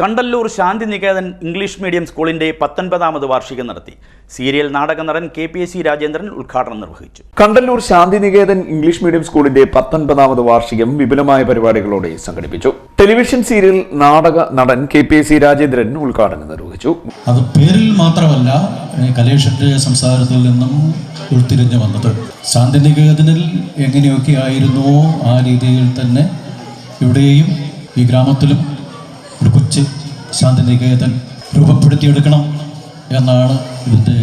Kandalloor Shantiniketan English medium സ്കൂളിന്റെ പത്തൊൻപതാമത് വാർഷികം നടത്തി. സീരിയൽ നാടക നടൻ K P S C Rajendran ഉദ്ഘാടനം നിർവഹിച്ചു. കണ്ടല്ലൂർ ശാന്തിനികേതൻ ഇംഗ്ലീഷ് മീഡിയം സ്കൂളിന്റെ പത്തൊൻപതാമത് വാർഷികം വിപുലമായ പരിപാടികളോടെ സംഘടിപ്പിച്ചു. ടെലിവിഷൻ സീരിയൽ നാടക നടൻ K P S C Rajendran ഉദ്ഘാടനം നിർവഹിച്ചു. അത് പേരിൽ മാത്രമല്ല കലേഷന്റെ സംസാരത്തിൽ നിന്നും ഉരുത്തിരിഞ്ഞു വന്നത്. ശാന്തിനികേതനിൽ എങ്ങനെയൊക്കെ ആയിരുന്നുവോ ആ രീതിയിൽ തന്നെ ഇവിടെയും ഈ ഗ്രാമത്തിലും കൊച്ചു ശാന്തിനികേതൻ രൂപപ്പെടുത്തിയെടുക്കണം എന്നാണ് ഇതിന്റെ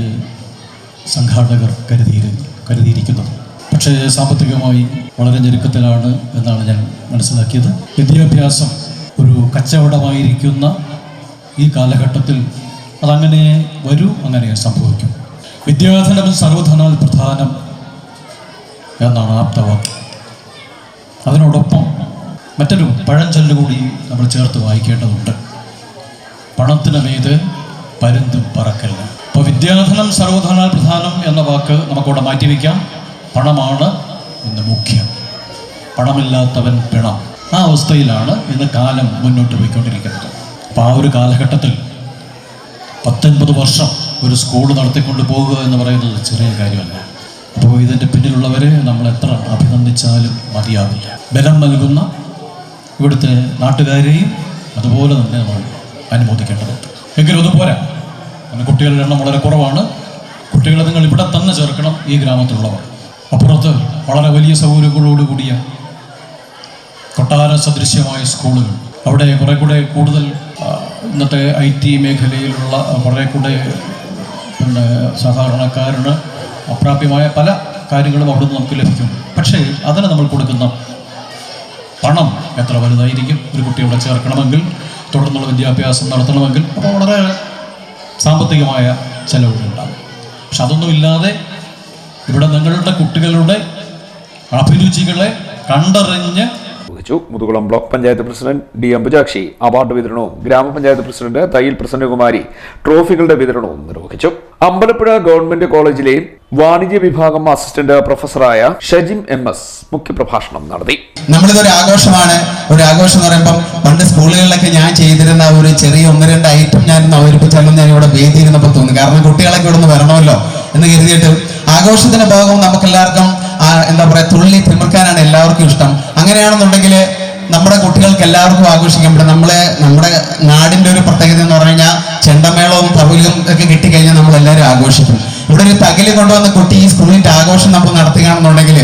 സംഘാടകർ കരുതിയിരുന്നത് കരുതിയിരിക്കുന്നത്. പക്ഷേ സാമ്പത്തികമായി വളരെ ഞെരുക്കത്തിലാണ് എന്നാണ് ഞാൻ മനസ്സിലാക്കിയത്. വിദ്യാഭ്യാസം ഒരു കച്ചവടമായിരിക്കുന്ന ഈ കാലഘട്ടത്തിൽ അതങ്ങനെ വരൂ അങ്ങനെ സംഭവിക്കും. വിദ്യാധനം സർവധനാൽ പ്രധാനം എന്നാണ് ആപ്തവാക്യം. അതിനോടൊപ്പം മറ്റൊരു പഴഞ്ചൊല്ല് കൂടി നമ്മൾ ചേർത്ത് വായിക്കേണ്ടതുണ്ട്. പണത്തിന് മീത് പരുന്തും പറക്കല്ല അപ്പോൾ വിദ്യാധനം സർവധനാൽ പ്രധാനം എന്ന വാക്ക് നമുക്കവിടെ മാറ്റിവെക്കാം. പണമാണ് ഇന്ന് മുഖ്യം. പണമില്ലാത്തവൻ പിണം. ആ അവസ്ഥയിലാണ് ഇന്ന് കാലം മുന്നോട്ട് പോയിക്കൊണ്ടിരിക്കുന്നത്. അപ്പോൾ ആ ഒരു കാലഘട്ടത്തിൽ പത്തൊൻപത് വർഷം ഒരു സ്കൂൾ നടത്തിക്കൊണ്ട് പോകുക എന്ന് പറയുന്നത് ചെറിയ കാര്യമല്ല. അപ്പോൾ ഇതിന്റെ പിന്നിലുള്ളവരെ നമ്മൾ എത്ര അഭിനന്ദിച്ചാലും മതിയാവില്ല. ബലം നൽകുന്ന ഇവിടുത്തെ നാട്ടുകാരെയും അതുപോലെ തന്നെ നമ്മൾ അനുമോദിക്കേണ്ടതുണ്ട്. എങ്കിലും അത് പോരാ. കാരണം കുട്ടികളുടെ എണ്ണം വളരെ കുറവാണ്. കുട്ടികളെ നിങ്ങൾ ഇവിടെ തന്നെ ചേർക്കണം ഈ ഗ്രാമത്തിലുള്ളവർ. അപ്പുറത്ത് വളരെ വലിയ സൗകര്യങ്ങളോടുകൂടിയ കൊട്ടാര സദൃശ്യമായ സ്കൂളുകൾ. അവിടെ കുറെ കൂടെ കൂടുതൽ ഇന്നത്തെ ഐ ടി മേഖലയിലുള്ള കുറെ കൂടെ പിന്നെ സാധാരണക്കാരന് അപ്രാപ്യമായ പല കാര്യങ്ങളും അവിടുന്ന് നമുക്ക് ലഭിക്കും. പക്ഷേ അതിന് നമ്മൾ കൊടുക്കുന്ന പണം എത്ര വലുതായിരിക്കും? ഒരു കുട്ടിയോടെ ചേർക്കണമെങ്കിൽ തുടർന്നുള്ള വിദ്യാഭ്യാസം നടത്തണമെങ്കിൽ അപ്പോൾ വളരെ സാമ്പത്തികമായ ചെലവുകളുണ്ടാകും പക്ഷെ അതൊന്നുമില്ലാതെ ഇവിടെ നിങ്ങളുടെ കുട്ടികളുടെ അഭിരുചികളെ കണ്ടറിഞ്ഞ് നിർവഹിച്ചു Muthukulam block panchayat president D Ambujakshi award വിതരണവും ഗ്രാമപഞ്ചായത്ത് പ്രസിഡന്റ് തയ്യിൽ പ്രസന്നകുമാരി ട്രോഫികളുടെ വിതരണവും നിർവഹിച്ചു. അമ്പലപ്പുഴ ഗവൺമെന്റ് കോളേജിലെ വാണിജ്യ വിഭാഗം അസിസ്റ്റന്റ് പ്രൊഫസറായ ഷജിം എം എസ് മുഖ്യപ്രഭാഷണം നടത്തി. നമ്മളിതൊരു ആഘോഷമാണ്. ഒരു ആഘോഷം എന്ന് പറയുമ്പോൾ പണ്ട് സ്കൂളുകളിലൊക്കെ ഞാൻ ചെയ്തിരുന്ന ഒരു ചെറിയ ഒന്ന് രണ്ട് ഐറ്റം ഞാൻ അവതരിപ്പിച്ചാലും ഞാൻ ഇവിടെ വേദിയിരുന്നപ്പോൾ തോന്നി. കാരണം കുട്ടികളൊക്കെ ഇവിടെ നിന്ന് വരണമല്ലോ എന്ന് കരുതിയിട്ട് ആഘോഷത്തിന്റെ ഭാഗവും നമുക്ക് എന്താ പറയുക തുള്ളി തിമിർക്കാനാണ് എല്ലാവർക്കും ഇഷ്ടം. അങ്ങനെയാണെന്നുണ്ടെങ്കിൽ നമ്മുടെ കുട്ടികൾക്ക് എല്ലാവർക്കും ആഘോഷിക്കാൻ പറ്റും. നമ്മളെ നമ്മുടെ നാടിന്റെ ഒരു പ്രത്യേകത എന്ന് പറഞ്ഞു കഴിഞ്ഞാൽ ചെണ്ടമേളവും തവിലും ഒക്കെ കിട്ടിക്കഴിഞ്ഞാൽ നമ്മൾ എല്ലാവരും ആഘോഷിക്കും. ഇവിടെ ഒരു തകിൽ കൊണ്ടുവന്ന കുട്ടി ഈ സ്കൂളിന്റെ ആഘോഷം നമ്മൾ നടത്തുകയാണെന്നുണ്ടെങ്കിൽ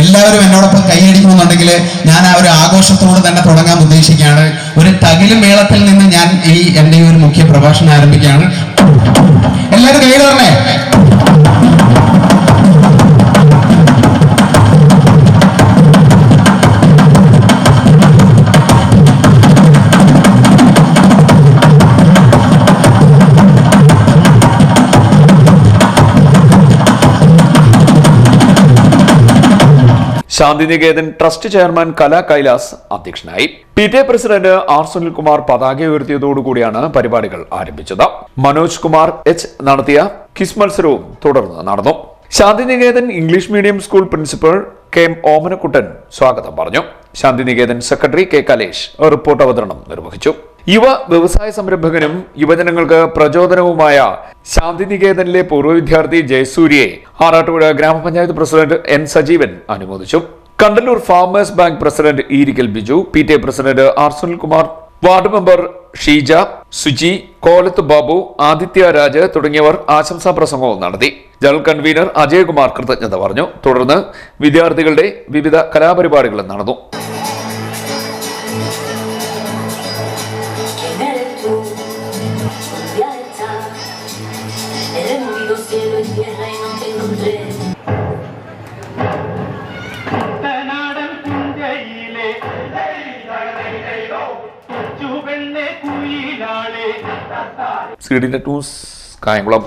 എല്ലാവരും എന്നോടൊപ്പം കൈയടിക്കണമെന്നുണ്ടെങ്കിൽ ഞാൻ ആ ഒരു ആഘോഷത്തോട് തന്നെ തുടങ്ങാൻ ഉദ്ദേശിക്കുകയാണ്. ഒരു തകിൽ മേളത്തിൽ നിന്ന് ഞാൻ ഈ എന്റെ ഒരു മുഖ്യ പ്രഭാഷണം ആരംഭിക്കുകയാണ്. എല്ലാവരും കൈ ശാന്തിനികേതൻ ട്രസ്റ്റ് ചെയർമാൻ കലാ കൈലാസ് അധ്യക്ഷനായി. P T A president R Sunilkumar പതാക ഉയർത്തിയതോടുകൂടിയാണ് പരിപാടികൾ ആരംഭിച്ചത്. മനോജ് കുമാർ എച്ച് നടത്തിയ കിസ് മത്സരവും തുടർന്ന് നടന്നു. Shantiniketan English medium school principal K M Omanakuttan സ്വാഗതം പറഞ്ഞു. Shantiniketan secretary K Kalesh report അവതരണം നിർവഹിച്ചു. യുവ വ്യവസായ സംരംഭകനും യുവജനങ്ങൾക്ക് പ്രചോദനവുമായ ശാന്തിനികേതനിലെ പൂർവ വിദ്യാർത്ഥി ജയസൂര്യയെ ആറാട്ടുപുഴ ഗ്രാമപഞ്ചായത്ത് പ്രസിഡന്റ് എൻ സജീവൻ അനുമോദിച്ചു. Kandalloor farmers bank president Eerikkal Biju P T A president R Sunilkumar ward member Sheeja Suji Kolathu Babu Aditya Raj തുടങ്ങിയവർ ആശംസാ പ്രസംഗവും നടത്തി. ജനറൽ കൺവീനർ അജയകുമാർ കൃതജ്ഞത പറഞ്ഞു. തുടർന്ന് വിദ്യാർത്ഥികളുടെ വിവിധ കലാപരിപാടികളും നടന്നു. El movido cielo y no te encontré. കുട്ടനാടൻ പുഞ്ചയിലെ ചുവെണ്ണ കുയിലാളെ സി ഡി കായംകുളം